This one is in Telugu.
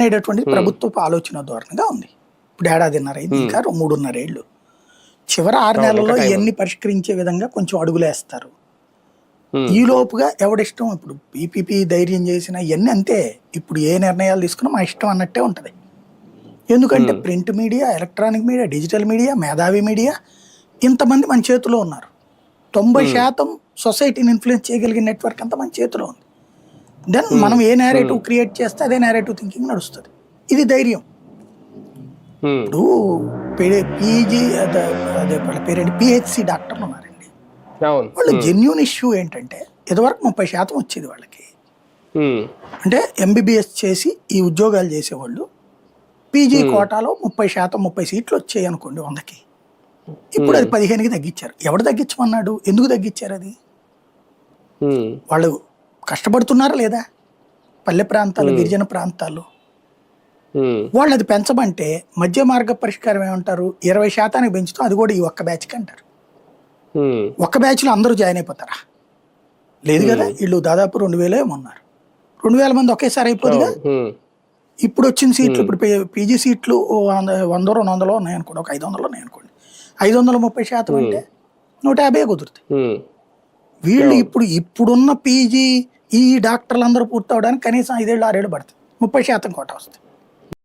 అనేటటువంటిది ప్రభుత్వపు ఆలోచన ధోరణిగా ఉంది. ఇప్పుడు ఏడాదిన్నర అయింది ఇంకా మూడున్నర ఏళ్ళు చివరి ఆరు నెలల్లో ఇవన్నీ పరిష్కరించే విధంగా కొంచెం అడుగులేస్తారు. ఈ లోపుగా ఎవడిష్టం? ఇప్పుడు పీపీపీ ధైర్యం చేసిన ఇవన్నీ అంతే. ఇప్పుడు ఏ నిర్ణయాలు తీసుకున్నా మా ఇష్టం అన్నట్టే ఉంటది. ఎందుకంటే print media electronic media digital media మేధావి మీడియా ఇంతమంది మన చేతిలో ఉన్నారు. తొంభై శాతం సొసైటీని ఇన్ఫ్లుయెన్స్ చేయగలిగిన నెట్వర్క్ అంతా మన చేతిలో ఉంది. దెన్ మనం ఏ నేరేటివ్ క్రియేట్ చేస్తే అదే నేరేటివ్ థింకింగ్ నడుస్తుంది. ఇది ధైర్యం. ఉమ్, ఇప్పుడు పీజీ అదే వాళ్ళ పేరేంటి? పిహెచ్సి డాక్టర్లు ఉన్నారండి. వాళ్ళు జెన్యున్ ఇష్యూ ఏంటంటే ఇదివరకు ముప్పై శాతం వచ్చేది వాళ్ళకి. అంటే ఎంబీబీఎస్ చేసి ఈ ఉద్యోగాలు చేసేవాళ్ళు పీజీ కోటాలో ముప్పై శాతం ముప్పై సీట్లు వచ్చాయి అనుకోండి వందకి. ఇప్పుడు అది పదిహేనుకి తగ్గించారు. ఎవడు తగ్గించమన్నాడు? ఎందుకు తగ్గించారు అది? వాళ్ళు కష్టపడుతున్నారా లేదా? పల్లె ప్రాంతాలు గిరిజన ప్రాంతాలు. వాళ్ళు అది పెంచమంటే మధ్య మార్గ పరిష్కారం ఏమంటారు? ఇరవై శాతానికి పెంచుతాం అది కూడా ఈ ఒక్క బ్యాచ్కి అంటారు. ఒక్క బ్యాచ్లో అందరూ జాయిన్ అయిపోతారా? లేదు కదా వీళ్ళు దాదాపు రెండు వేలే ఉన్నారు రెండు వేల మంది ఒకేసారి అయిపోదుగా? ఇప్పుడు వచ్చిన సీట్లు ఇప్పుడు పీజీ సీట్లు వంద రెండు వందలు ఉన్నాయి అనుకోండి ఒక ఐదు వందలు ఉన్నాయి అనుకోండి ఐదు వందల ముప్పై శాతం అంటే నూట యాభై కుదురుతాయి. వీళ్ళు ఇప్పుడు ఇప్పుడున్న పీజీ ఈ డాక్టర్లు అందరూ పూర్తవడానికి కనీసం ఐదేళ్ళు ఆరేళ్ళు పడుతుంది. ముప్పై శాతం కోట వస్తుంది.